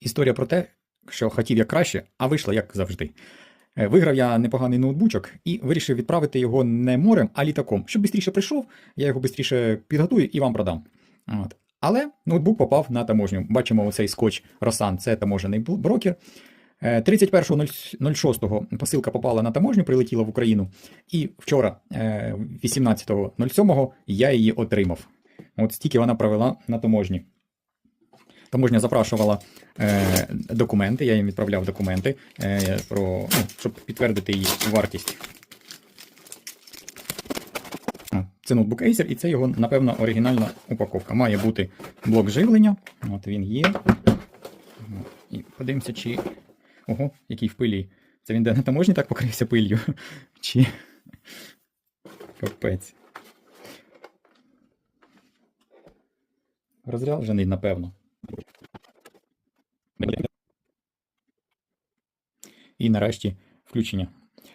Історія про те, що хотів як краще, а вийшло як завжди. Е, Виграв я непоганий ноутбучок і вирішив відправити його не морем, а літаком. Щоб швидше прийшов, я його швидше підготую і вам продам. От. Але ноутбук попав на таможню. Бачимо оцей скотч Росан, це таможений брокер. Е, 31.06 посилка попала на таможню, прилетіла в Україну. І вчора, е, 18.07, я її отримав. От стільки вона провела на таможні. Таможня запрашувала е, документи, я їм відправляв документи, е, про, ну, щоб підтвердити її вартість. Це ноутбук Acer, і це його, напевно, оригінальна упаковка. Має бути блок живлення. От він є. І подивимося, чи. Ого, який в пилі. Це він де на таможні так покрився пилью? Чи. Капець. Розряджений, напевно. І нарешті включення.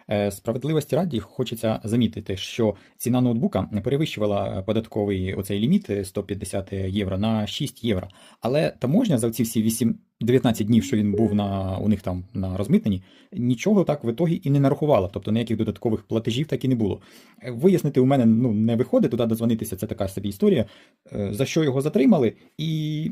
Е, Справедливості раді хочеться замітити, що ціна ноутбука перевищувала податковий оцей ліміт е, 150 євро на 6 євро. Але таможня за ці всі 8, 19 днів, що він був на, у них там на розмитненні, нічого так в ітогі і не нарахувала. Тобто ніяких додаткових платежів так і не було. Е, Вияснити у мене ну, не виходить, туди дозвонитися, це така собі історія. Е, За що його затримали, і.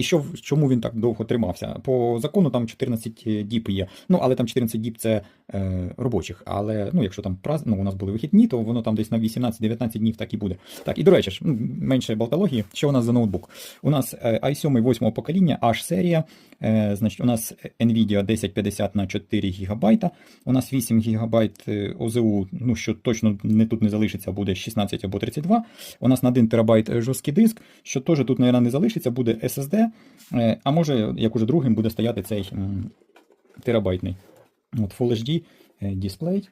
І що, чому він так довго тримався? По закону там 14 діб є. Ну, але там 14 діб це е, робочих. Але ну, якщо там праз... ну, у нас були вихідні, то воно там десь на 18-19 днів так і буде. Так, і до речі ж, ну, менше болтології. Що у нас за ноутбук? У нас е, i7 8 покоління, H серія. Е, значить, у нас Nvidia 1050 на 4 ГБ. У нас 8 ГБ ОЗУ, ну що точно не тут не залишиться, буде 16 або 32. У нас на 1 ТБ жорсткий диск, що теж тут, мабуть, не залишиться, буде SSD. Е, А може, як уже другим, буде стояти цей терабайтний. От Full HD е, дисплей.